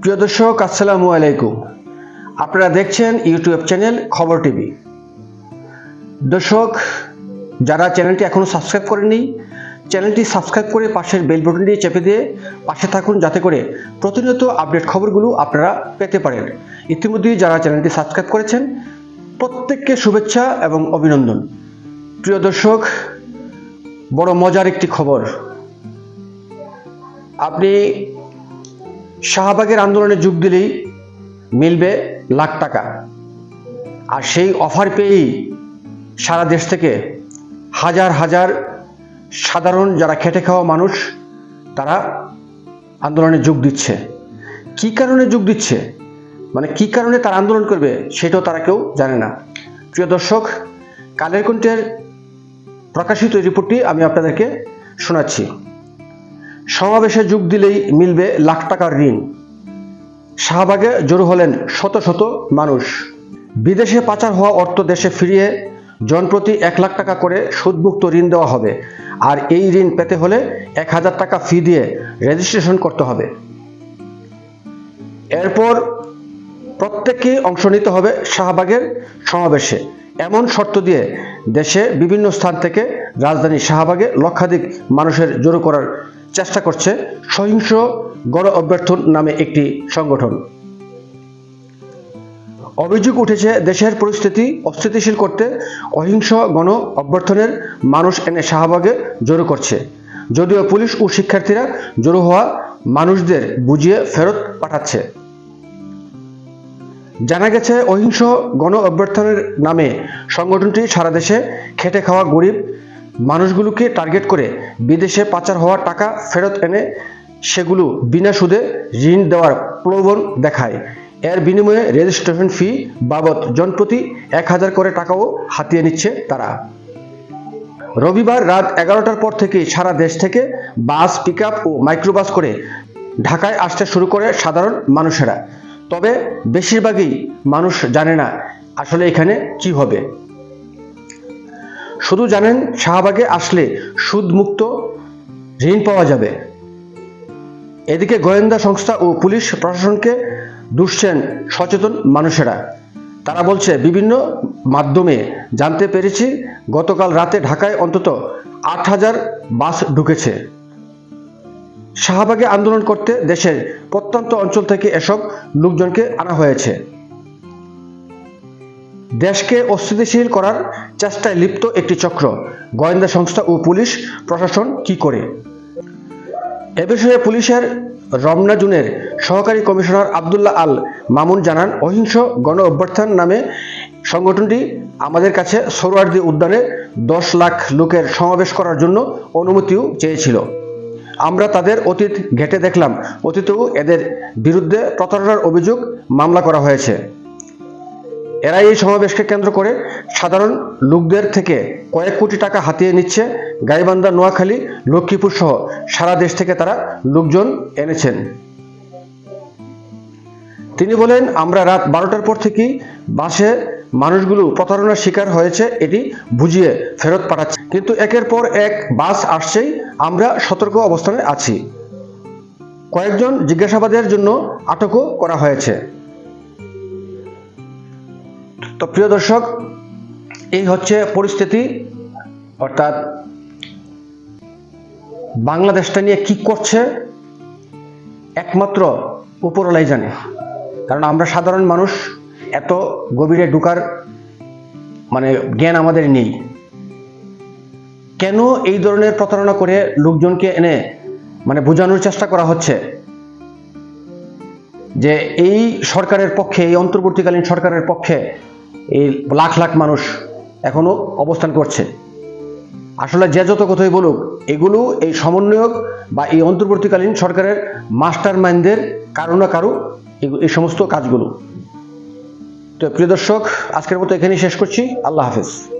প্রিয় দর্শক, আসসালামু আলাইকুম। আপনারা দেখছেন ইউটিউব চ্যানেল খবর টিভি। দর্শক, যারা চ্যানেলটি এখনও সাবস্ক্রাইব করেননি, চ্যানেলটি সাবস্ক্রাইব করে পাশের বেল বাটনটি চেপে দিয়ে পাশে থাকুন, যাতে করে প্রতিনিয়ত আপডেট খবরগুলো আপনারা পেতে পারেন। ইতিমধ্যেই যারা চ্যানেলটি সাবস্ক্রাইব করেছেন, প্রত্যেককে শুভেচ্ছা এবং অভিনন্দন। প্রিয় দর্শক, বড় মজার একটি খবর। আপনি শাহবাগের আন্দোলনে যোগ দিলেই মিলবে লাখ টাকা। আর সেই অফার পেয়েই সারা দেশ থেকে হাজার হাজার সাধারণ যারা খেটে খাওয়া মানুষ, তারা আন্দোলনে যোগ দিচ্ছে। কি কারণে যোগ দিচ্ছে? মানে কি কারণে তারা আন্দোলন করবে সেটাও তারা কেউ জানে না। প্রিয় দর্শক, কালের কণ্ঠের প্রকাশিত রিপোর্টটি আমি আপনাদেরকে শোনাচ্ছি। সমাবেশে যোগ দিলেই মিলবে লাখ টাকার ঋণ। শাহবাগে জড়ো হলেন শত শত মানুষ। বিদেশে পাচার হওয়া অর্থ দেশে ফিরিয়ে জনপ্রতি এক লাখ টাকা করে সুদমুক্ত ঋণ দেওয়া হবে। আর এই ঋণ পেতে হলে এক হাজার টাকা ফি দিয়ে রেজিস্ট্রেশন করতে হবে। এরপর প্রত্যেককে অংশ নিতে হবে শাহবাগের সমাবেশে। এমন শর্ত দিয়ে দেশে বিভিন্ন স্থান থেকে রাজধানী শাহবাগে লক্ষাধিক মানুষের জড়ো করার চেষ্টা করছে সহিংস গণ অভ্যর্থন নামে একটি সংগঠন। অভিযোগ উঠেছে দেশের পরিস্থিতি অস্থিতিশীল করতে অহিংস গণ অভ্যর্থনের মানুষ এনে শাহবাগে জড়ো করছে। যদিও পুলিশ ও শিক্ষার্থীরা জড়ো হওয়া মানুষদের বুঝিয়ে ফেরত পাঠাচ্ছে। জানা গেছে, অহিংস গণ অভ্যর্থনের নামে সংগঠনটি সারা দেশে খেটে খাওয়া গরিব মানুষগুলোকে টার্গেট করে বিদেশে পাচার হওয়া টাকা ফেরত এনে সেগুলো বিনা সুদে ঋণ দেওয়ার প্রলোভন দেখায়। এর বিনিময়ে রেজিস্ট্রেশন ফি বাবদ জনপ্রতি এক হাজার করে টাকাও হাতিয়ে নিচ্ছে তারা। রবিবার রাত এগারোটার পর থেকে সারা দেশ থেকে বাস পিক ও মাইক্রোবাস করে ঢাকায় আসতে শুরু করে সাধারণ মানুষেরা। তবে বেশিরভাগই মানুষ জানে না আসলে এখানে কি হবে। শুধু জানেন শাহবাগে আসলে সুদমুক্ত ঋণ পাওয়া যাবে। এদিকে গোয়েন্দা সংস্থা ও পুলিশ প্রশাসনকে দুষছেন সচেতন মানুষেরা। তারা বলছে, বিভিন্ন মাধ্যমে জানতে পেরেছি, গতকাল রাতে ঢাকায় অন্তত আট হাজার বাস ঢুকেছে। শাহবাগে আন্দোলন করতে দেশের প্রত্যন্ত অঞ্চল থেকে এসব লোকজনকে আনা হয়েছে। দেশকে অস্থিতিশীল করার চেষ্টায় লিপ্ত একটি চক্র। গোয়েন্দা সংস্থা ও পুলিশ প্রশাসন কি করে? এ বিষয়ে পুলিশের রমনা জুনের সহকারী কমিশনার আবদুল্লাহ আল মামুন জানান, অহিংস গণ অভ্যর্থন নামে সংগঠনটি আমাদের কাছে সরোয়ার্দি উদ্যানে দশ লাখ লোকের সমাবেশ করার জন্য অনুমতিও চেয়েছিল। আমরা তাদের অতীত ঘেটে দেখলাম, অতীতেও এদের বিরুদ্ধে প্রতারণার অভিযোগ মামলা করা হয়েছে। এরা এই সমাবেশকে কেন্দ্র করে সাধারণ লোকদের থেকে কয়েক কোটি টাকা হাতিয়ে নিচ্ছে গাইবান্ধা, নোয়াখালী, লক্ষ্মীপুর সহ সারা দেশ থেকে তারা লোকজন এনেছেন। তিনি বলেন, আমরা রাত বারোটার পর থেকেই বাসে মানুষগুলো প্রতারণার শিকার হয়েছে, এটি বুঝিয়ে ফেরত পাঠাচ্ছে। কিন্তু একের পর এক বাস আসছেই আমরা সতর্ক অবস্থানে আছি। কয়েকজন জিজ্ঞাসাবাদের জন্য আটকও করা হয়েছে। তো প্রিয় দর্শক, এই হচ্ছে পরিস্থিতি, অর্থাৎ বাংলাদেশটা নিয়ে কি করছে একমাত্র উপরলাই জানে। কারণ আমরা সাধারণ মানুষ, এত গভীরে ঢুকার মানে জ্ঞান আমাদের নেই। কেন এই ধরনের প্রতারণা করে লোকজনকে এনে মানে বোঝানোর চেষ্টা করা হচ্ছে? যে এই সরকারের পক্ষে, এই অন্তর্বর্তীকালীন সরকারের পক্ষে এই লাখ লাখ মানুষ এখনও অবস্থান করছে। আসলে যে যত কথাই বলুক, এগুলো এই সমন্বয়ক বা এই অন্তর্বর্তীকালীন সরকারের মাস্টার মাইন্ডদের কারও না কারও এই সমস্ত কাজগুলো। তো প্রিয় দর্শক, আজকের মতো এখানেই শেষ করছি। আল্লাহ হাফেজ।